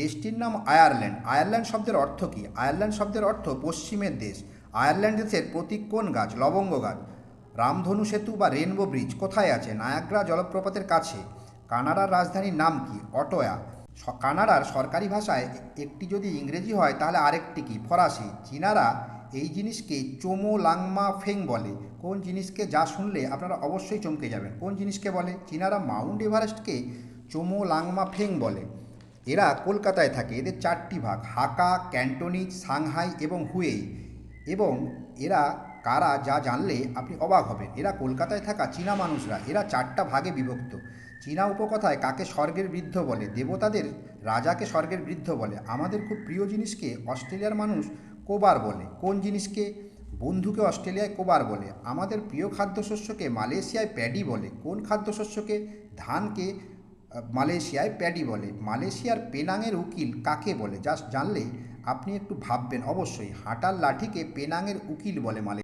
দেশটির নাম Ireland. Ireland শব্দের অর্থ কী? আয়ারল্যান্ড শব্দের অর্থ পশ্চিমের দেশ। আয়ারল্যান্ড দেশের প্রতীক কোন গাছ? লবঙ্গ গাছ। রামধনু সেতু বা রেনবো ব্রিজ কোথায় আছে? নায়াগ্রা জলপ্রপাতের কাছে। কানাডার রাজধানীর নাম কি? অটোয়া। কানাডার সরকারি ভাষায় একটি যদি ইংরেজি হয়, তাহলে আরেকটি কি? ফরাসি। চীনারা এই জিনিসকে চোমো লাংমা ফেং বলে। কোন জিনিসকে যা শুনলে আপনারা অবশ্যই চমকে যাবেন। কোন জিনিসকে বলে? চীনারা মাউন্ট এভারেস্টকে চোমো লাংমা ফেং বলে। এরা কলকাতায় থাকে। এদের চারটি ভাগ, হাকা ক্যান্টোনিজ সাংহাই এবং হুয়েই। এবং এরা কারা যা জানলে আপনি অবাক হবেন। এরা কলকাতায় থাকা চীনা মানুষরা। এরা চারটা ভাগে বিভক্ত। চীনা উপকথায় কাকে স্বর্গের বৃদ্ধ বলে? দেবতাদের রাজাকে স্বর্গের বৃদ্ধ বলে। আমাদের খুব প্রিয় জিনিসকে অস্ট্রেলিয়ার মানুষ কোবার বলে। কোন জিনিসকে? বন্ধুকে অস্ট্রেলিয়ায় কোবার বলে। আমাদের প্রিয় খাদ্যশস্যকে মালয়েশিয়ায় প্যাডি বলে। কোন খাদ্যশস্যকে? ধানকে মালয়েশিয়ায় প্যাডি বলে। মালয়েশিয়ার পেনাংয়ের উকিল কাকে বলে? জাস্ট জানলে আপনি একটু ভাববেন। অবশ্যই হাঁটার লাঠিকে পেনাংয়ের উকিল বলে মালয়েশিয়া